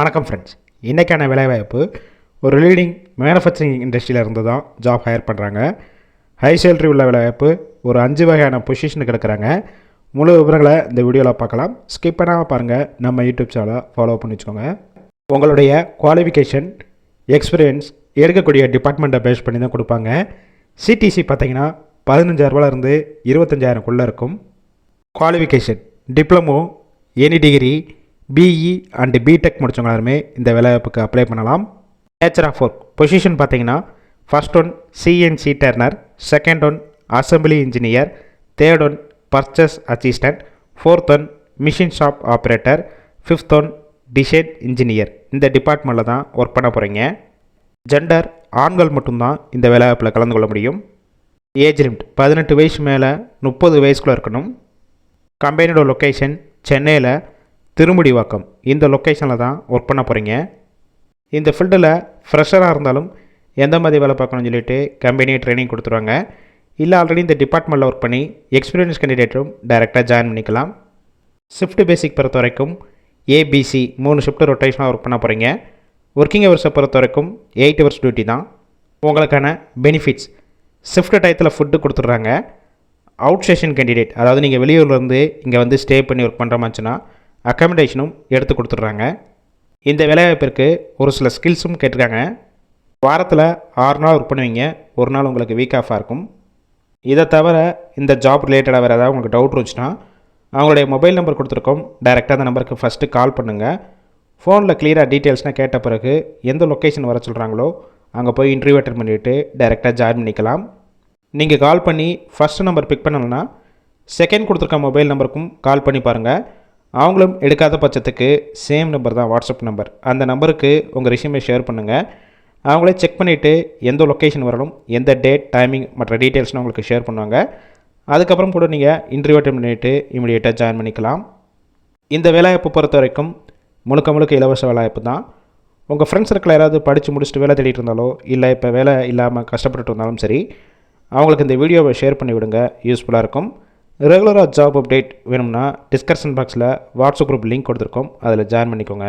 வணக்கம் ஃப்ரெண்ட்ஸ் இன்றைக்கான வேலைவாய்ப்பு ஒரு லீடிங் மேனுஃபேக்சரிங் இண்டஸ்ட்ரியில் இருந்து தான் ஜாப் ஹையர் பண்ணுறாங்க ஹை சேலரி உள்ள வேலைவாய்ப்பு ஒரு அஞ்சு வகையான பொசிஷனுக்கு எடுக்கிறாங்க. முழு விவரங்களை இந்த வீடியோவில் பார்க்கலாம். ஸ்கிப் பண்ணாமல் பாருங்கள் நம்ம யூடியூப் சேனலை ஃபாலோ பண்ணி வச்சுக்கோங்க. உங்களுடைய குவாலிஃபிகேஷன் எக்ஸ்பீரியன்ஸ் எடுக்கக்கூடிய டிபார்ட்மெண்ட்டை பேஸ் பண்ணி தான் கொடுப்பாங்க. சிடிசி பார்த்தீங்கன்னா பதினஞ்சாயிரரூபாலேருந்து இருபத்தஞ்சாயிரம்குள்ளே இருக்கும். Qualification diploma any degree BE and BTech முடிச்சவங்க எல்லாருமே இந்த வேலைவாய்ப்புக்கு அப்ளை பண்ணலாம். நேச்சர் ஆஃப் ஒர்க் பொசிஷன் பார்த்தீங்கன்னா first one CNC turner second one assembly engineer third one purchase assistant fourth one machine shop operator fifth one design engineer இந்த டிபார்ட்மெண்ட்டில் தான் work பண்ண போகிறீங்க ஜெண்டர் ஆண்கள் மட்டும்தான் இந்த வேலைவாய்ப்பில் கலந்து கொள்ள முடியும். ஏஜ் லிமிட் பதினெட்டு வயசு மேலே முப்பது வயசுக்குள்ளே இருக்கணும். கம்பெனியோட லொக்கேஷன் சென்னையில் திருமுடிவாக்கம். இந்த லொக்கேஷனில் தான் ஒர்க் பண்ண போகிறீங்க இந்த ஃபீல்டில் ஃப்ரெஷராக இருந்தாலும் எந்த மாதிரி வேலை பார்க்கணும்னு சொல்லிட்டு கம்பெனியே ட்ரைனிங் கொடுத்துருவாங்க. இல்லை ஆல்ரெடி இந்த டிபார்ட்மெண்ட்டில் ஒர்க் பண்ணி எக்ஸ்பீரியன்ஸ் கேண்டிடேட்டும் டைரெக்டாக ஜாயின் பண்ணிக்கலாம். ஷிஃப்ட் பேசிக் பொறுத்த வரைக்கும் ஏபிசி மூணு ஷிஃப்ட் ரொட்டேஷனாக ஒர்க் பண்ண போகிறீங்க ஒர்க்கிங் ஹவர்ஸை பொறுத்த வரைக்கும் எயிட் ஹவர்ஸ் டியூட்டி தான். உங்களுக்கான பெனிஃபிட்ஸ் ஷிஃப்ட் டயத்தில் ஃபுட்டு கொடுத்துட்றாங்க. அவுட் ஸ்டேஷன் கேண்டிடேட் அதாவது நீங்கள் வெளியூர்லேருந்து இங்கே வந்து ஸ்டே பண்ணி ஒர்க் பண்ணுற மாதிரிச்சுன்னா அக்காமடேஷனும் எடுத்து கொடுத்துட்றாங்க. இந்த வேலைவாய்ப்பிற்கு ஒரு சில ஸ்கில்ஸும் கேட்டிருக்காங்க. வாரத்தில் ஆறு நாள் ஒர்க் பண்ணுவீங்க. ஒரு நாள் உங்களுக்கு வீக் ஆஃபாக இருக்கும். இதை தவிர இந்த ஜாப் ரிலேட்டடாக வேறு ஏதாவது உங்களுக்கு டவுட் இருந்துச்சுன்னா அவங்களுடைய மொபைல் நம்பர் கொடுத்துருக்கோம். டைரெக்டாக அந்த நம்பருக்கு ஃபஸ்ட்டு கால் பண்ணுங்கள் ஃபோனில் கிளியராக டீட்டெயில்ஸ்னால் கேட்ட பிறகு எந்த லொக்கேஷன் வர சொல்கிறாங்களோ அங்கே போய் இன்டர்வியூ அட்டன் பண்ணிவிட்டு டைரெக்டாக ஜாயின் பண்ணிக்கலாம். நீங்கள் கால் பண்ணி ஃபஸ்ட்டு நம்பர் பிக் பண்ணலைன்னா செகண்ட் கொடுத்துருக்க மொபைல் நம்பருக்கும் கால் பண்ணி பாருங்கள் அவங்களும் எடுக்காத பட்சத்துக்கு சேம் நம்பர் தான் வாட்ஸ்அப் நம்பர் அந்த நம்பருக்கு உங்கள் ரெஷ்யூமை ஷேர் பண்ணுங்கள் அவங்களே செக் பண்ணிவிட்டு எந்த லொக்கேஷன் வரணும் எந்த டேட் டைமிங் மற்ற டீட்டெயில்ஸ்னு உங்களுக்கு ஷேர் பண்ணுவாங்க. அதுக்கப்புறம் கூட நீங்கள் இன்டர்வியூ அட்டன் பண்ணிவிட்டு இமீடியேட்டாக ஜாயின் பண்ணிக்கலாம். இந்த வேலைவாய்ப்பு பொறுத்த வரைக்கும் முழுக்க முழுக்க இலவச வேலைவாய்ப்பு தான். உங்கள் ஃப்ரெண்ட்ஸ் சர்க்கிள் யாராவது படித்து முடிச்சுட்டு வேலை தேடிட்டு இருந்தாலோ இல்லை இப்போ வேலை இல்லாமல் கஷ்டப்பட்டுட்டு இருந்தாலும் சரி அவங்களுக்கு இந்த வீடியோவை ஷேர் பண்ணி விடுங்க. யூஸ்ஃபுல்லாக இருக்கும். ரெகுலராக ஜாப் அப்டேட் வேணும்னா டிஸ்கஷன் பாக்ஸில் வாட்ஸ்அப் குரூப் லிங்க் கொடுத்துருக்கோம். அதில் ஜாயின் பண்ணிக்கோங்க.